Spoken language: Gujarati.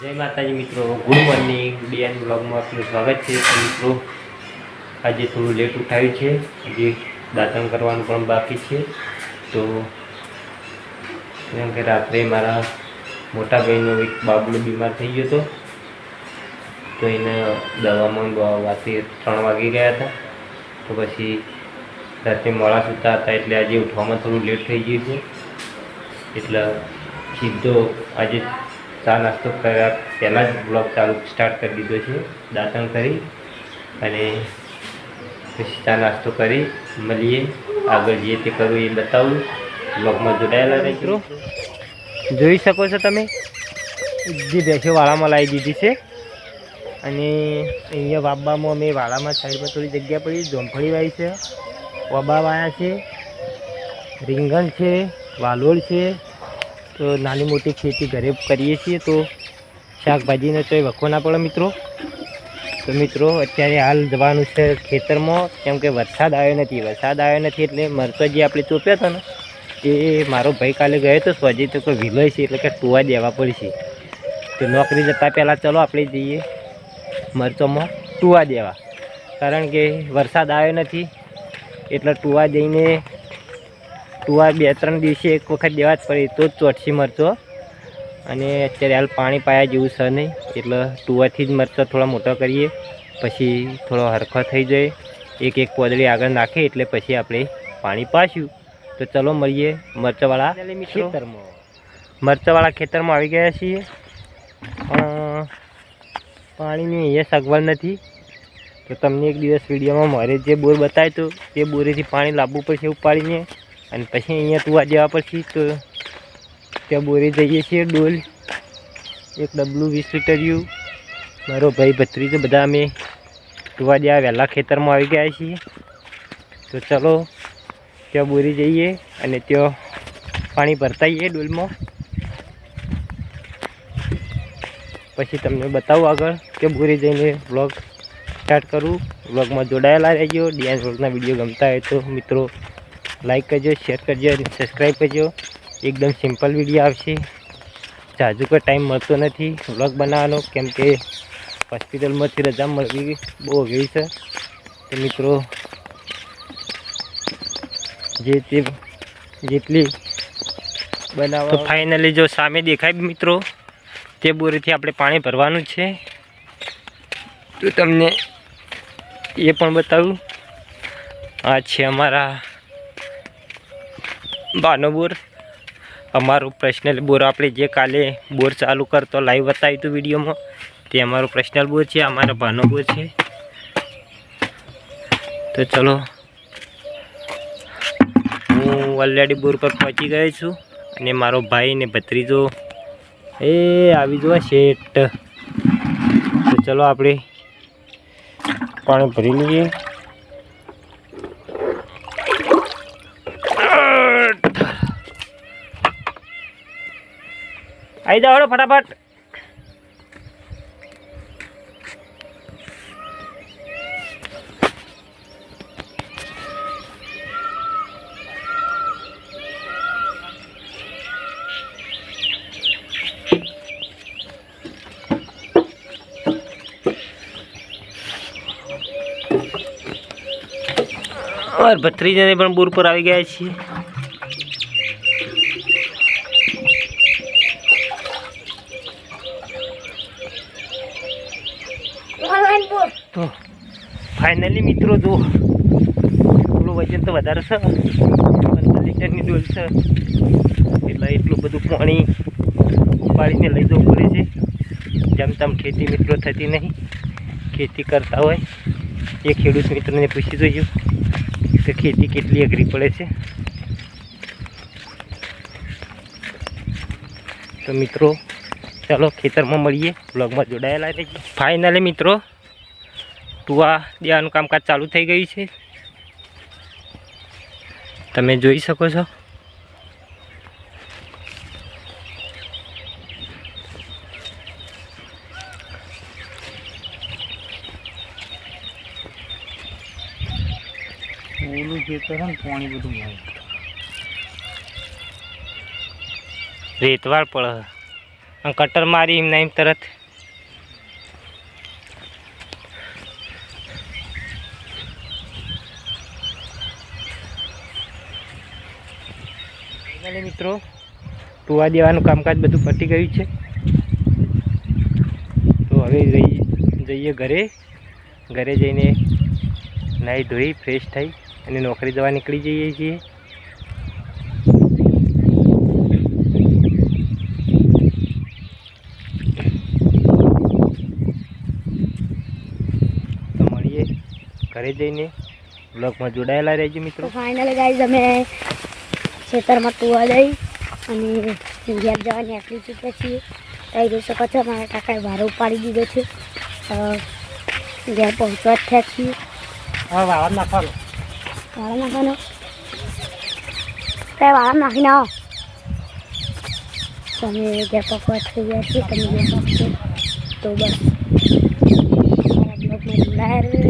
જય માતાજી મિત્રો, ગુડ મોર્નિંગ. ડીએન બ્લોગમાં આપનું સ્વાગત છે. મિત્રો, આજે થોડું લેટ ઉઠાવ્યું છે. હજી દાતણ કરવાનું પણ બાકી છે. તો કેમ કે રાત્રે મારા મોટા ભાઈનો એક બાબલો બીમાર થઈ ગયો હતો. તો એને દવામાં વાતે ત્રણ વાગી ગયા હતા. તો પછી રાત્રે મોડા સૂતા હતા એટલે આજે ઉઠવામાં થોડું લેટ થઈ ગયું છે. એટલે સીધો આજે ચા નાસ્તો કર્યા પહેલાં જ બ્લોગ ચાલુ સ્ટાર્ટ કરી દીધો છે. દાંતણ કરી અને પછી ચા નાસ્તો કરી મળીએ. આગળ જે તે કરવું એ બતાવું. બ્લોગમાં જોડાયેલા રહેજો. જોઈ શકો છો તમે? જે ભેંસો વાળામાં લાવી દીધી છે. અને અહીંયા વાબામાં અમે વાળામાં સાઈડમાં થોડી જગ્યા પડી, જોમફળી વાવી છે, વાબા વાયા છે, રીંગણ છે, વાલોળ છે તો નાની મોટી ખેતી ઘરે કરીએ છીએ તો શાકભાજીને તો એ વખો ના પડે મિત્રો. તો મિત્રો, અત્યારે હાલ જવાનું છે ખેતરમાં, કેમ કે વરસાદ આવ્યો નથી. વરસાદ આવ્યો નથી એટલે મરચો જે આપણે ચોપ્યા હતા ને, એ મારો ભાઈ કાલે ગયો હતો સ્વજી તો કોઈ વિલોય છે એટલે કે ટુવા દેવા પડશે. તો નોકરી જતાં પહેલાં ચલો આપણે જઈએ મરચોમાં ટુવા દેવા. કારણ કે વરસાદ આવ્યો નથી, એટલે ટુવા જઈને ટુવા બે ત્રણ દિવસે એક વખત દેવા જ પડે. તો જ ચોટસી મરચો અને અત્યારે હાલ પાણી પાયા જેવું છે નહીં. એટલે ટુવાથી જ મરચો થોડા મોટો કરીએ. પછી થોડો હરખો થઈ જાય. એક એક પોદળી આગળ નાખે એટલે પછી આપણે પાણી પાશું તો ચલો મળીએ મરચાવાળા ખેતરમાં. મરચાવાળા ખેતરમાં આવી ગયા છીએ. પણ પાણીની અહીંયા સગવડ નથી. તો તમને એક દિવસ વિડીયોમાં મારે જે બોર બતાવ્યું હતું તે બોરેથી પાણી લાવવું પડશે ઉપાડીને. અને પછી અહીંયા તું જવા પછી તો ત્યાં બોરી જઈએ છીએ ડોલ, એક ડબલું વીસ લીટર્યું મારો ભાઈ ભત્રીજો, બધા અમે તુવા જ્યાં વહેલા ખેતરમાં આવી ગયા છીએ. તો ચલો, ત્યાં બોરી જઈએ અને ત્યાં પાણી ભરતાઈએ ડોલમાં. પછી તમને બતાવું આગળ કે બોરી જઈને બ્લોગ સ્ટાર્ટ કરું. બ્લોગમાં જોડાયેલા રહેજો. ડીએન બ્લોગના વીડિયો ગમતા હોય તો મિત્રો લાઈક કરજો શેર કરજો અને સબસ્ક્રાઈબ કરજો. એકદમ સિમ્પલ વીડિયો આવશે. જાજુ કોઈ ટાઈમ મળતો નથી. વ્લોગ બનાવવાનો, કેમ કે હોસ્પિટલમાંથી રજા મળવી બહુ અઘરી છે. તો મિત્રો, જે તે જેટલી બનાવો ફાઇનલી જો સામે દેખાય મિત્રો, તે બોરીથી આપણે પાણી ભરવાનું છે. તો તમને એ પણ બતાવું. આ છે અમારા બાનો બોર અમારું પર્સનલ બોર આપણે જે કાલે બોર ચાલુ કરતો લાઈવ બતાવ્યું હતું વિડીયોમાં. તે અમારું પર્સનલ બોર છે, અમારો ભાનુબોર બોર છે. તો ચલો. હું ઓલરેડી બોર પર પહોંચી ગયો છું અને મારો ભાઈ ને ભત્રીજો. એ આવી જવા શેઠ. તો ચલો આપણે પાણી ભરી લઈએ. આવી જાઓ ફટાફટ. और ભત્રીજાને પણ બોર પર આવી ગયા છીએ. તો ફાઇનલી મિત્રો જો થોડું વજન તો વધારે છે. પંદર લીટરની ડોલ છે. એટલે એટલું બધું પાણી ઉપાડીને લઈ જવું પડે છે. જેમ તેમ ખેતી મિત્રો થતી નહીં. ખેતી કરતા હોય. એ ખેડૂત મિત્રોને પૂછી જોઈએ કે ખેતી કેટલી અઘરી પડે છે. તો મિત્રો ચાલો ખેતરમાં મળીએ. બ્લોગમાં જોડાયેલા રહીએ ફાઇનલી મિત્રો ટુવા દેવાનું કામકાજ ચાલુ થઈ ગયું છે. તમે જોઈ શકો છો. ઓલું ખેતર છે ને પાણી બધું રેતવાળ પડે અને કટર મારી એમ એમ તરત. મિત્રો ટુવા દેવાનું કામકાજ બધું પતી ગયું છે. તો હવે જઈએ ઘરે. ઘરે જઈને નાહી ધોઈ ફ્રેશ થઈ અને નોકરી જવા નીકળી જઈએ છીએ તો મળીએ ઘરે જઈને બ્લોગમાં જોડાયેલા રહેજો મિત્રો. ફાઇનલ ગાઈઝ અમે ખેતરમાં ટુવા જઈ અને ઘેર જવાની આટલી ચૂક્યા છીએ. ત્યાં જોઈ શકો છો મારા કાકાએ વારો ઉપાડી દીધો છે. ઘેર પહોંચવા જ થયા છીએ. હવે વાળા નાખવાનો. વાળા નાખવાનો. ત્યાં વાળા નાખીને આવો તમે ઘેર પહોંચવા થઈ ગયા છીએ. તમે ઘેર પહોંચશો તો બસ. મારા બ્લોગમાં જોડાયા